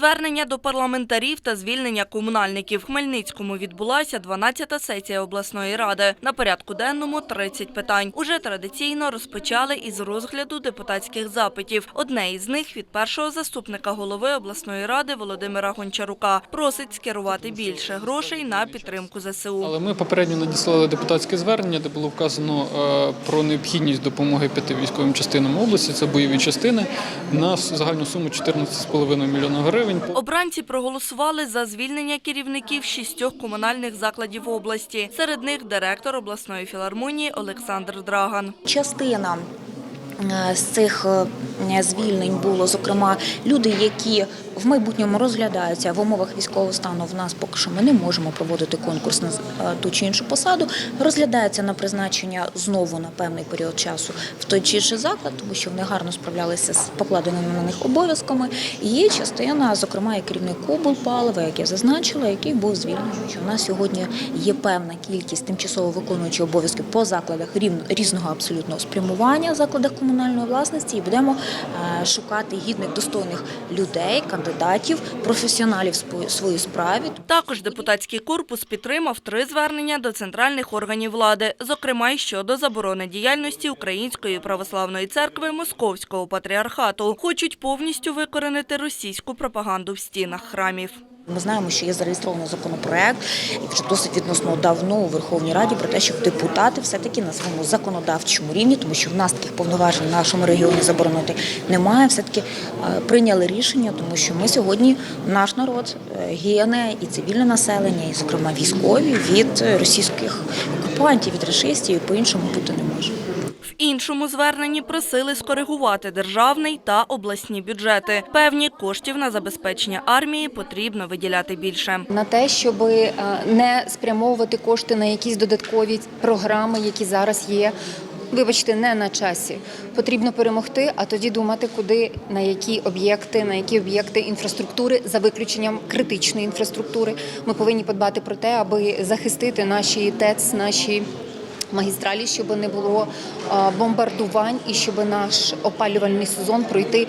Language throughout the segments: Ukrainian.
Звернення до парламентарів та звільнення комунальників. Хмельницькому відбулася 12-та сесія обласної ради. На порядку денному 30 питань. Уже традиційно розпочали із розгляду депутатських запитів. Одне із них від першого заступника голови обласної ради Володимира Гончарука. Просить скерувати більше грошей на підтримку ЗСУ. Але ми попередньо надіслали депутатське звернення, де було вказано е, про необхідність допомоги п'яти військовим частинам області. Це бойові частини на загальну суму 14,5 мільйона гривень. Обранці проголосували за звільнення керівників шістьох комунальних закладів області. Серед них директор обласної філармонії Олександр Драган. Частина з цих е, звільнень було, зокрема, люди, які в майбутньому розглядаються в умовах військового стану. В нас поки що ми не можемо проводити конкурс на е, ту чи іншу посаду. Розглядаються на призначення знову на певний період часу в той чи інший заклад, тому що вони гарно справлялися з покладеними на них обов'язками. Є частина, зокрема, і керівник облпалива, як я зазначила, який був звільнений. Що у нас сьогодні є певна кількість тимчасово виконуючих обов'язків по закладах різного абсолютного спрямування, закладах комунальної власності, і будемо е, шукати гідних достойних людей, кандидатів, професіоналів в своїй справі. Також депутатський корпус підтримав три звернення до центральних органів влади, зокрема й щодо заборони діяльності Української православної церкви Московського патріархату. Хочуть повністю викоренити російську пропаганду в стінах храмів. Ми знаємо, що є зареєстрований законопроект і вже досить відносно давно у Верховній Раді про те, щоб депутати все-таки на своєму законодавчому рівні, тому що в нас таких повноважень в нашому регіоні заборонити немає. Все таки прийняли рішення, тому що ми сьогодні наш народ е, гине і цивільне населення, і зокрема військові від е, російських окупантів, від рашистів, і по-іншому бути не може. Іншому зверненні просили скоригувати державний та обласні бюджети. Певні коштів на забезпечення армії потрібно виділяти більше. на те, щоб е, не спрямовувати кошти на якісь додаткові програми, які зараз є. Вибачте, не на часі. Потрібно перемогти, а тоді думати, куди на які об'єкти, на які об'єкти інфраструктури за виключенням критичної інфраструктури. Ми повинні подбати про те, аби захистити наші ТЕЦ, наші. Магістралі, щоб не було бомбардувань і щоб наш опалювальний сезон пройти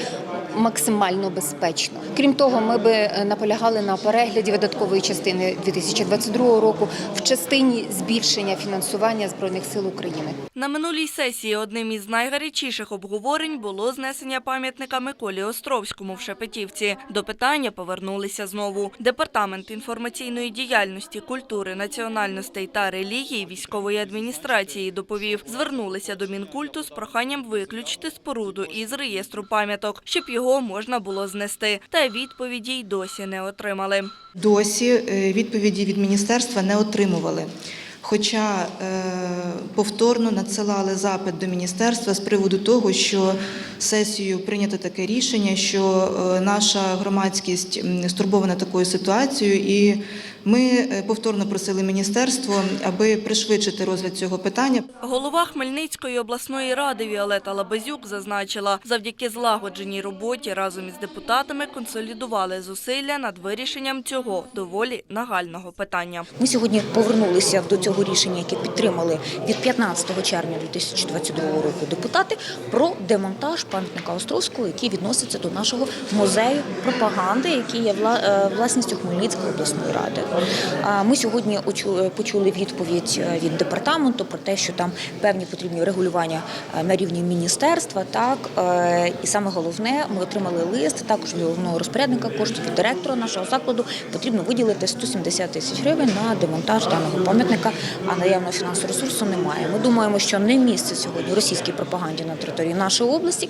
максимально безпечно. Крім того, ми би е, наполягали на перегляді видаткової частини 2022 року в частині збільшення фінансування збройних сил України. На минулій сесії одним із найгарячіших обговорень було знесення пам'ятника Миколі Островському в Шепетівці. До питання повернулися знову. Департамент інформаційної діяльності, культури, національностей та релігії військової адміністрації доповів, звернулися до Мінкульту з проханням виключити споруду із реєстру пам'яток, щоб його можна було знести. Та відповіді й досі не отримали. Досі е, відповіді від міністерства не отримували. Хоча е, повторно надсилали запит до міністерства з приводу того, що сесією прийнято таке рішення, що е, наша громадськість стурбована такою ситуацією, і ми е, повторно просили міністерство, аби пришвидшити розгляд цього питання. Голова Хмельницької обласної ради Віолета Лабазюк зазначила, завдяки злагодженій роботі разом із депутатами консолідували зусилля над вирішенням цього доволі нагального питання. Ми сьогодні повернулися до цього рішення, яке підтримали від 15 червня 2022 року депутати про демонтаж пам'ятника Островського, який відноситься до нашого музею пропаганди, який є е, власністю Хмельницької обласної ради. Ми сьогодні очу- почули відповідь е, від департаменту про те, що там певні потрібні регулювання е, на рівні міністерства. Так Е, і саме головне, ми отримали лист також від головного розпорядника коштів від директора нашого закладу. Потрібно виділити 170 тисяч гривень на демонтаж даного пам'ятника, а наявного фінансового ресурсу немає. Ми думаємо, що не місце сьогодні російській пропаганді на території нашої області.